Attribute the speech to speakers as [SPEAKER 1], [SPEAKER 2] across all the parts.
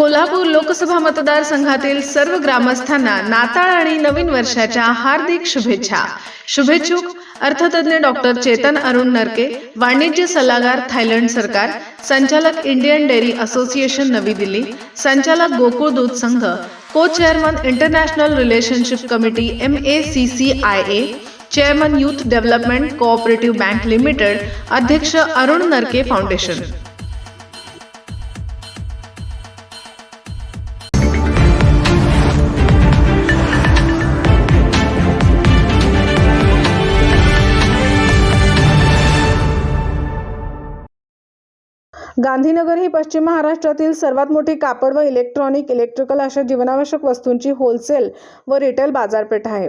[SPEAKER 1] कोल्हापूर लोकसभा मतदारसंघातील सर्व ग्रामस्थांना नाताळ आणि नवीन वर्षाच्या हार्दिक शुभेच्छा. शुभेच्छुक अर्थतज्ञ डॉक्टर चेतन अरुण नरके वाणिज्य सल्लागार थायलंड सरकार संचालक इंडियन डेअरी असोसिएशन नवी दिल्ली संचालक गोकुळ दूध संघ को chairman international relationship committee M A C C I A chairman youth development cooperative bank limited अध्यक्ष अरुण नरके फाउंडेशन. गांधीनगर ही पश्चिम महाराष्ट्रातील सर्वात मोठी कापड व इलेक्ट्रॉनिक इलेक्ट्रिकल अशा जीवनावश्यक वस्तूंची होलसेल व रिटेल बाजारपेठ आहे.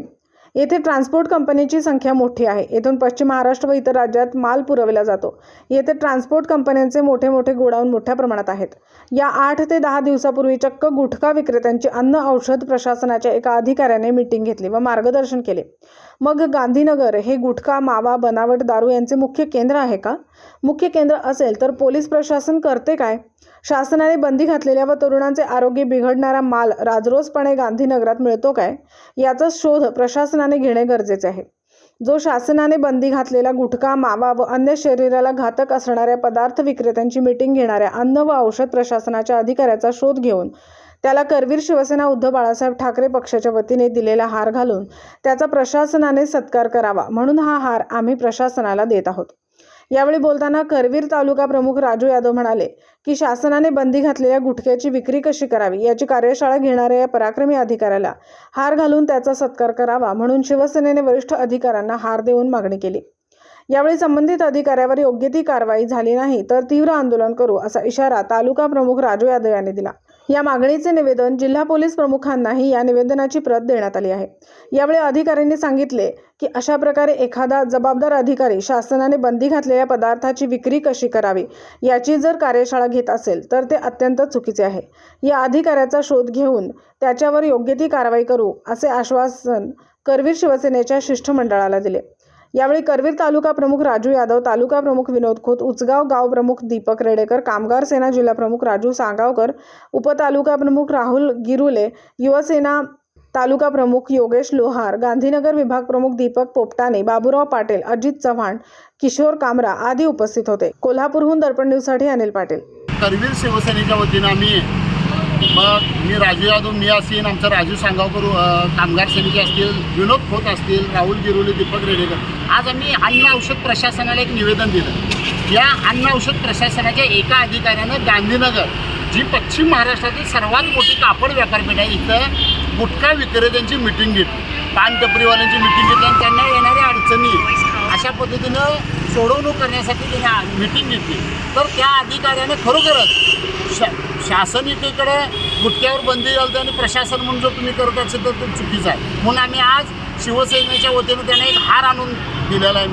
[SPEAKER 1] येथे ट्रान्सपोर्ट कंपनीची संख्या मोठी आहे. येथून पश्चिम महाराष्ट्र व इतर राज्यात माल पुरवला जातो. येथे ट्रान्सपोर्ट कंपन्यांचे मोठे मोठे गोडाऊन मोठ्या प्रमाणात आहेत. या आठ ते दहा दिवसापूर्वी चक्क गुटखा विक्रेत्यांची अन्न औषध प्रशासनाच्या एका अधिकाऱ्याने मीटिंग घेतली व मार्गदर्शन केले. मग गांधीनगर हे गुटखा मावा बनावट दारू यांचे मुख्य केंद्र आहे का? मुख्य केंद्र असेल तर पोलीस प्रशासन करते काय? शासनाने बंदी घातलेल्या व तरुणांचे आरोग्य बिघडणारा माल राजरोसपणे गांधीनगरात मिळतो काय? याचा शोध प्रशासनाने घेणे गरजेचे आहे. जो शासनाने बंदी घातलेला गुटखा मावा व अन्य शरीराला घातक असणाऱ्या पदार्थ विक्रेत्यांची मीटिंग घेणाऱ्या अन्न व औषध प्रशासनाच्या अधिकाऱ्याचा शोध घेऊन त्याला करवीर शिवसेना उद्धव बाळासाहेब ठाकरे पक्षाच्या वतीने दिलेला हार घालून त्याचा प्रशासनाने सत्कार करावा म्हणून हा हार आम्ही प्रशासनाला देत आहोत. यावेळी बोलताना करवीर तालुका प्रमुख राजू यादव म्हणाले की शासनाने बंदी घातलेल्या गुटख्याची विक्री कशी करावी? याची कार्यशाळा घेणाऱ्या या पराक्रमी अधिकाऱ्याला हार घालून त्याचा सत्कार करावा म्हणून शिवसेनेने वरिष्ठ अधिकाऱ्यांना हार देऊन मागणी केली. यावेळी संबंधित अधिकाऱ्यावर योग्य ती कारवाई झाली नाही तर तीव्र आंदोलन करू असा इशारा तालुका प्रमुख राजू यादव यांनी दिला. या मागणीचे निवेदन जिल्हा पोलीस प्रमुखांनाही या निवेदनाची प्रत देण्यात आली आहे. यावेळी अधिकाऱ्यांनी सांगितले की अशा प्रकारे एखादा जबाबदार अधिकारी शासनाने बंदी घातलेल्या पदार्थाची विक्री कशी करावी याची जर कार्यशाळा घेत असेल तर ते अत्यंत चुकीचे आहे. या अधिकाऱ्याचा शोध घेऊन त्याच्यावर योग्य ती कारवाई करू असे आश्वासन करवीर शिवसेनेच्या शिष्टमंडळाला दिले. यावेळी करवीर तालुका प्रमुख राजू यादव तालुका प्रमुख विनोद खोत उचगाव गाव प्रमुख दीपक रेडेकर कामगार सेना जिल्हा प्रमुख राजू सांगावकर उपतालुका प्रमुख राहुल गिरुले युवसेना तालुका प्रमुख योगेश लोहार गांधीनगर विभाग प्रमुख दीपक पोपटाने बाबूराव पाटील अजित चव्हाण किशोर कामरा आदी उपस्थित होते. कोल्हापूरहून दर्पण न्यूजसाठी अनिल पाटील.
[SPEAKER 2] करवीर शिवसेनेच्या वतीनं आम्ही मग मी राजू यादव मी असीन आमचं राजू सांगावकर कामगार समिती असतील विनोद खोत असतील राहुल गिरोली दीपक रेडेकर आज आम्ही अन्न औषध प्रशासनाला एक निवेदन दिलं. या अन्न औषध प्रशासनाच्या एका अधिकाऱ्यानं गांधीनगर जी पश्चिम महाराष्ट्रातील सर्वात मोठी कापड व्यापारपेठ आहे इथं गुटखा विक्रेत्यांची मिटिंग घेतली. पानटपरीवाल्यांची मिटिंग घेतली आणि त्यांना येणाऱ्या अडचणी अशा पद्धतीनं सोडवणूक करण्यासाठी त्यांनी मिटिंग घेतली. तर त्या अधिकाऱ्याने खरोखरच शासन एकीकडे गुटख्यावर बंदी घालते आणि प्रशासन म्हणून जर तुम्ही करत असेल तर ते चुकीचं आहे. म्हणून आम्ही आज शिवसेनेच्या वतीनं त्यांना एक हार आणून दिलेला आहे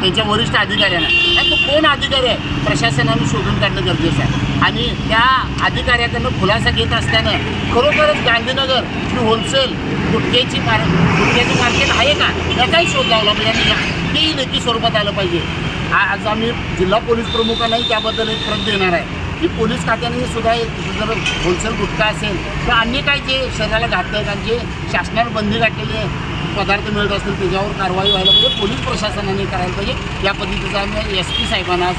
[SPEAKER 2] त्यांच्या वरिष्ठ अधिकाऱ्यांना. आणि तो कोण अधिकारी आहे? प्रशासनाने शोधून काढणं गरजेचं आहे. आणि त्या अधिकाऱ्याकडनं खुलासा घेत असताना खरोखरच गांधीनगर ही होलसेल गुटख्याची मार गुटख्याची मार्केट आहे का? याचाही शोध लावला. म्हणजे पाहिजे आणि या- तेही लेखी स्वरूपात आलं पाहिजे. आज आम्ही जिल्हा पोलीस प्रमुखांनाही त्याबद्दल एक प्रत देणार आहे. की पोलीस खात्याने सुद्धा जर होलसेल गुटखा असेल तर अन्य काही जे शरीराला घातक आणि जे शासनावर बंदी घातलेले पदार्थ मिळत असतील त्याच्यावर कारवाई व्हायला पाहिजे पोलीस प्रशासनाने करायला पाहिजे. या पद्धतीचा आम्ही एस पी साहेबांना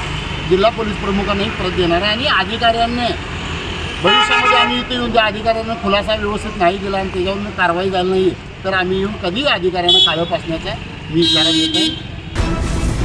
[SPEAKER 2] जिल्हा पोलीस प्रमुखांनाही प्रत देणार आहे आणि अधिकाऱ्यांनी भविष्यामध्ये आम्ही इथे येऊन त्या अधिकाऱ्यांना खुलासा व्यवस्थित नाही दिला आणि त्याच्यावर कारवाई झाली नाही तर आम्ही येऊन कधी अधिकाऱ्यांना काळं पासण्याचा मी विचारात येत नाही